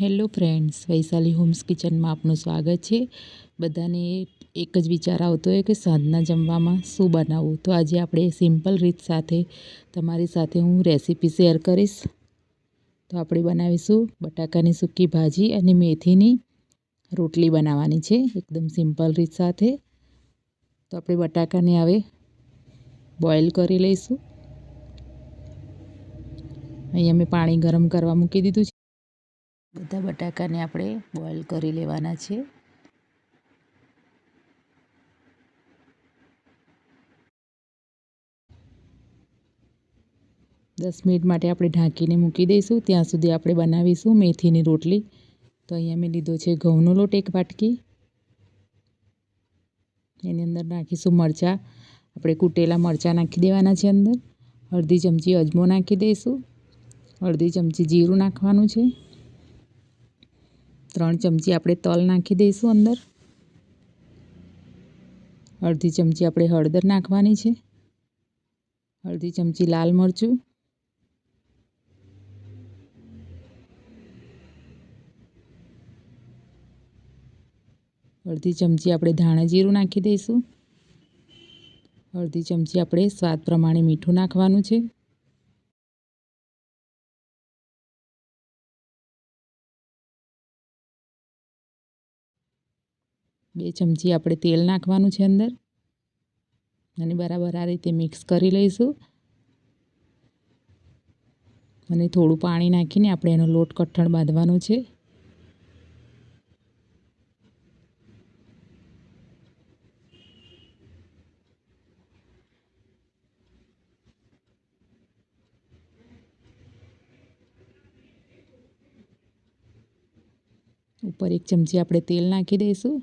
Hello friends, Vaishali homes કિચનમાં આપનું સ્વાગત છે. બધાને એક જ વિચાર આવતો હોય કે સાંજના જમવામાં શું બનાવવું? તો આજે આપણે સિમ્પલ રીત સાથે તમારી સાથે હું રેસીપી શેર કરીશ. તો આપણે બનાવીશું બટાકાની સૂકી ભાજી અને મેથીની રોટલી બનાવવાની છે, એકદમ સિમ્પલ રીત સાથે. તો આપણે બટાકાને હવે બોઇલ કરી લઈશું. અહીંયા મેં પાણી ગરમ કરવા મૂકી દીધું છે. બધા બટાકાને આપણે બોઇલ કરી લેવાના છે દસ મિનિટ માટે આપણે ઢાંકીને મૂકી દઈશું. ત્યાં સુધી આપણે બનાવીશું મેથીની રોટલી. તો અહીંયા મેં લીધો છે ઘઉંનો લોટ એક વાટકી. એની અંદર નાખીશું મરચાં. આપણે કૂટેલા મરચાં નાખી દેવાના છે અંદર. અડધી ચમચી અજમો નાખી દઈશું. અડધી ચમચી જીરું નાખવાનું છે. ત્રણ ચમચી આપણે તલ નાખી દઈશું અંદર. અડધી ચમચી આપણે હળદર નાખવાની છે. અડધી ચમચી લાલ મરચું. અડધી ચમચી આપણે ધાણા જીરું નાખી દઈશું. અડધી ચમચી આપણે સ્વાદ પ્રમાણે મીઠું નાખવાનું છે. બે ચમચી આપણે તેલ નાખવાનું છે અંદર. અને બરાબર આ રીતે મિક્સ કરી લઈશું. અને થોડું પાણી નાખીને આપણે એનો લોટ કઠણ બાંધવાનો છે. ઉપર એક ચમચી આપણે તેલ નાખી દઈશું.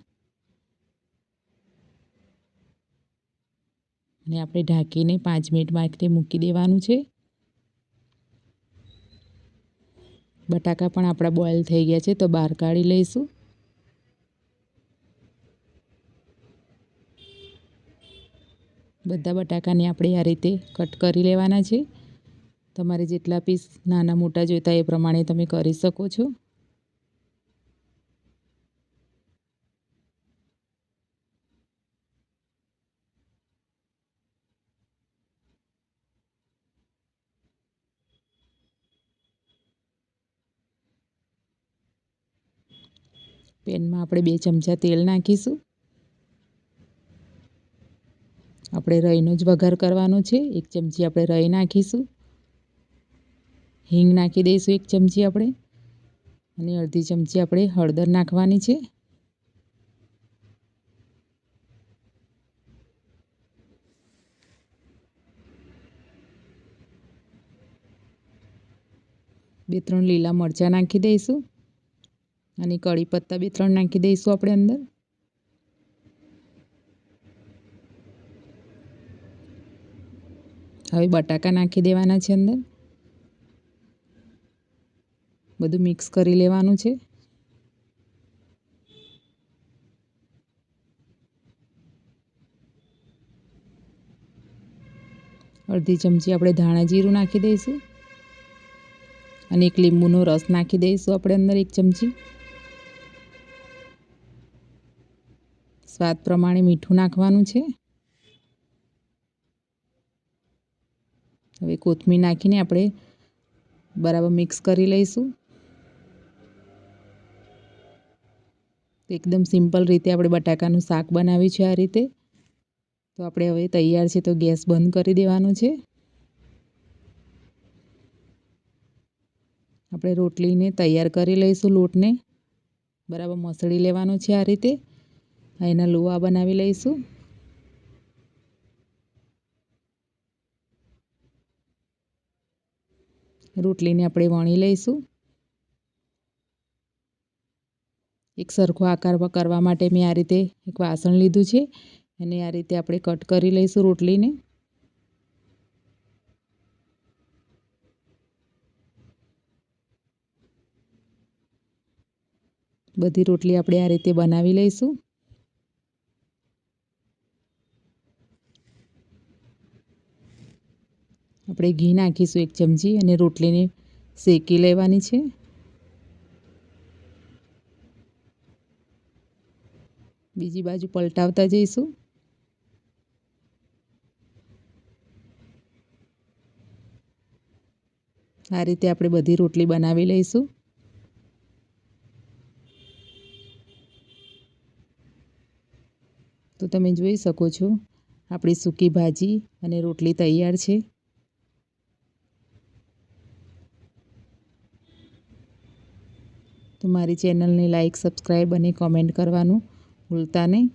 અને આપણે ઢાંકીને પાંચ મિનિટ માટે મૂકી દેવાનું છે. બટાકા પણ આપણા બોઇલ થઈ ગયા છે, તો બહાર કાઢી લઈશું. બધા બટાકાને આપણે આ રીતે કટ કરી લેવાના છે. તમારે જેટલા પીસ નાના મોટા જોઈતા એ પ્રમાણે તમે કરી શકો છો. પેનમાં આપણે બે ચમચા તેલ નાખીશું. આપણે રઈનો જ વઘાર કરવાનો છે. એક ચમચી આપણે રઈ નાખીશું. હિંગ નાખી દઈશું એક ચમચી આપણે. અને અડધી ચમચી આપણે હળદર નાખવાની છે. બે ત્રણ લીલા મરચાં નાખી દઈશું. અને કળી પત્તા બે ત્રણ નાખી દઈશું આપણે અંદર. હવે બટાકા નાખી દેવાના છે અંદર. બધું મિક્સ કરી લેવાનું છે. અડધી ચમચી આપણે ધાણા જીરું નાખી દઈશું. અને એક લીંબુનો રસ નાખી દઈશું આપણે અંદર એક ચમચી. સ્વાદ પ્રમાણે મીઠું નાખવાનું છે. હવે કોથમીર નાખીને આપણે બરાબર મિક્સ કરી લઈશું. એકદમ સિમ્પલ રીતે આપણે બટાકાનું શાક બનાવ્યું છે આ રીતે. તો આપણે હવે તૈયાર છે તો ગેસ બંધ કરી દેવાનું છે. આપણે રોટલીને તૈયાર કરી લઈશું લોટને. બરાબર મસળી લેવાનો છે આ રીતે. એના લુવા બનાવી લઈશું રોટલીને આપણે વણી લઈશું એક સરખો આકાર કરવા માટે મેં આ રીતે એક વાસણ લીધું છે અને આ રીતે આપણે કટ કરી લઈશું રોટલીને બધી રોટલી આપણે આ રીતે બનાવી લઈશું આપણે ઘી નાખીશું એક ચમચી અને રોટલીને શેકી લેવાની છે. બીજી બાજુ પલટાવતા જઈશું. આ રીતે આપણે બધી રોટલી બનાવી લઈશું. તો તમે જોઈ શકો છો, આપણી સૂકી ભાજી અને રોટલી તૈયાર છે. તો મારી ચેનલને લાઈક સબસ્ક્રાઈબ અને કોમેન્ટ કરવાનું ભૂલતા નહીં.